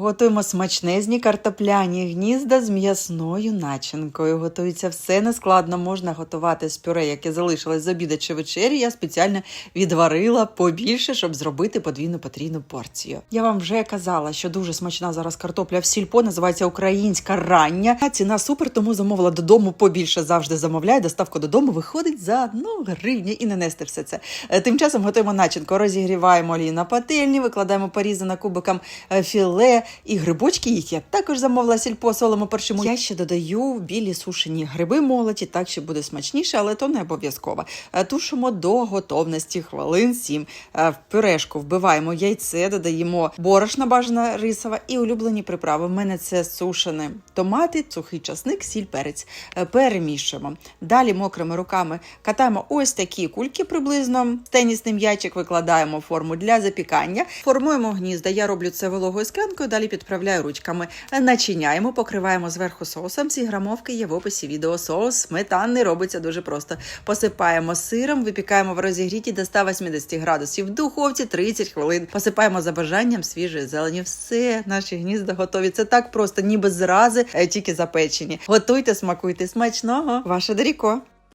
Готуємо смачнезні картопляні гнізда з м'ясною начинкою. Готується все нескладно. Можна готувати з пюре, яке залишилось з обіда чи вечері. Я спеціально відварила побільше, щоб зробити подвійну потрійну порцію. Я вам вже казала, що дуже смачна зараз картопля в сільпо, називається українська рання. Ціна супер, тому замовила додому побільше. Завжди замовляю. Доставка додому виходить за одну гривню і не нести все це. Е, Тим часом готуємо начинку, розігріваємо олію на пательні, викладаємо порізане кубиком е, філе і грибочки. Їх я також замовила сільпо солимо першому. Я ще додаю білі сушені гриби молоті, так що буде смачніше, але то не обов'язково. Е, Тушимо до готовності хвилин 7. В пюрешку вбиваємо яйце, додаємо борошна бажана рисова і улюблені приправи. В мене це сушені томати, сухий часник, сіль, перець. Е, Перемішуємо. Далі мокрими руками катаємо ось такі кульки приблизно. Тенісний м'ячик викладаємо форму для запікання. Формуємо гнізда. Я роблю це вологою склянкою, далі підправляю ручками. Начиняємо, покриваємо зверху соусом. Ці грамовки є в описі відео. Соус сметанний робиться дуже просто. Посипаємо сиром, випікаємо в розігріті до 180 градусів в духовці 30 хвилин. Посипаємо за бажанням свіжої зелені. Все, наші гнізда готові. Це так просто, ніби зрази, е, тільки запечені. Готуйте, смакуйте смачного. Ваше Даріко.